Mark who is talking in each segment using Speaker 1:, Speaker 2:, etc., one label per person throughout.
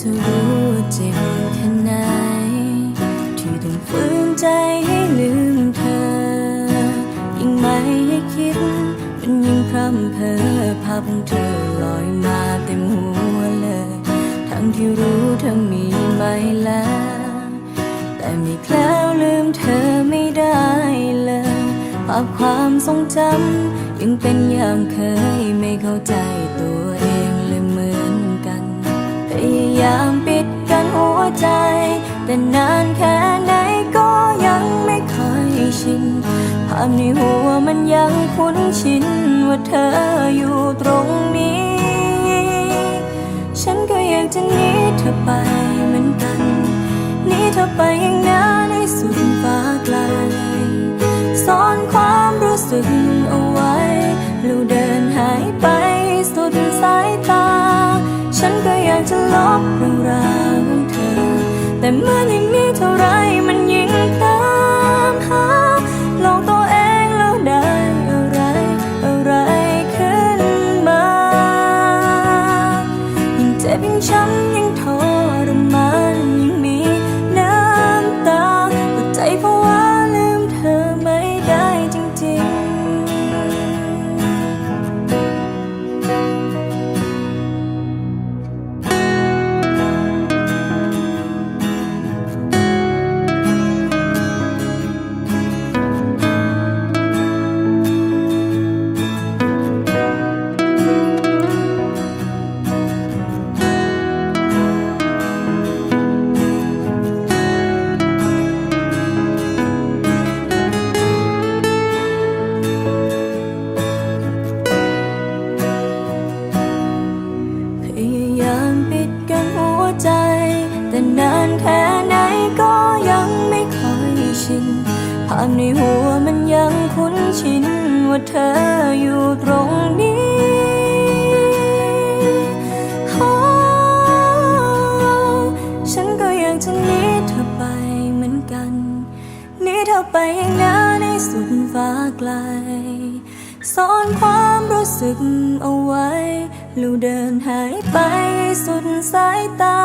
Speaker 1: ธอรู้ว่าเจ็บแค่ไหน ที่ต้องฝืนใจให้ลืมเธอ ยิ่งไม่ให้คิด มันยิ่งพร่ำเพ้อภาพของเธอลอยมาเต็มหัวเลย ทั้งที่รู้เธอมีไม่แล้ว แต่ไม่แคล้วลืมเธอไม่ได้เลย ภาพความทรงจำยังเป็นอย่างเคยไม่เข้าใจตัวเอง แต่นานแค่ไหนก็ยังไม่เคยชิน ภาพในหัวมันยังคุ้นชิน ว่าเธออยู่ตรงนี้ ฉันก็อยากจะหนีเธอไปเหมือนกันหนีเธอไปอย่างนั้นให้สุดฟ้าไกลซ่อนความรู้สึกเอาไว้แล้วเดินหายไปสุดสายตา ฉันก็อยากจะลบเรื่องราว แต่เมื่อยิ่งมีเท่าไรมันยิ่งตามหา ว่าเธออยู่ตรงนี้โอ้ฉันก็อยากจะหนีเธอไปเหมือนกันหนีเธอไปอย่างนั้นในสุดฟ้าไกลซ่อนความรู้สึกเอาไว้ล้วเดินหายไปสุดสายตา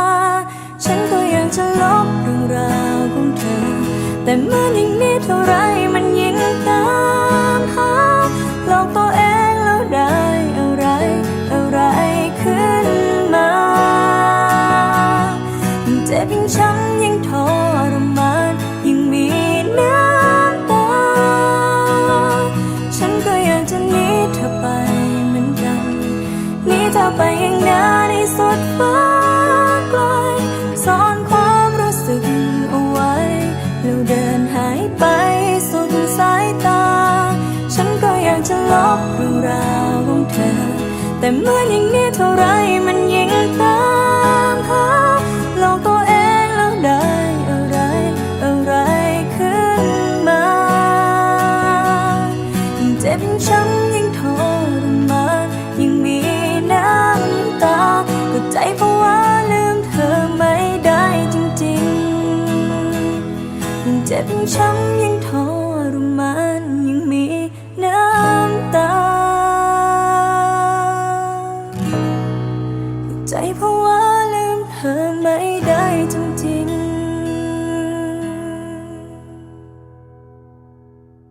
Speaker 1: ฉันก็ยังจะลบเรื่องราวของเธอ แต่เมื่อยิ่งมีเท่าไรมันยิ่งตามหา ลอกตัวเองแล้วได้อะไร อะไรขึ้นมายิ่งเจ็บยิ่งช้ำยิ่งทรมานยิ่งมีน้ำตา ฉันก็อยากจะหนีเธอไปเหมือนกันหนีเธอไปอย่างนั้นในสุดฟ้าไกล แต่เมื่อยิ่งนี้เท่าไรมันยิ่งตามหาลองตัวเองแล้วได้อะไรอะไรขึ้นมายิ่งเจ็บยิ่งช้ำยิ่งทรมานยิ่งมีน้ำตาก็ใจเพราะว่าลืมเธอไม่ได้จริงๆยิ่งเจ็บยิ่งช้ำยิ่งทร เธอไม่ได้ทั้งที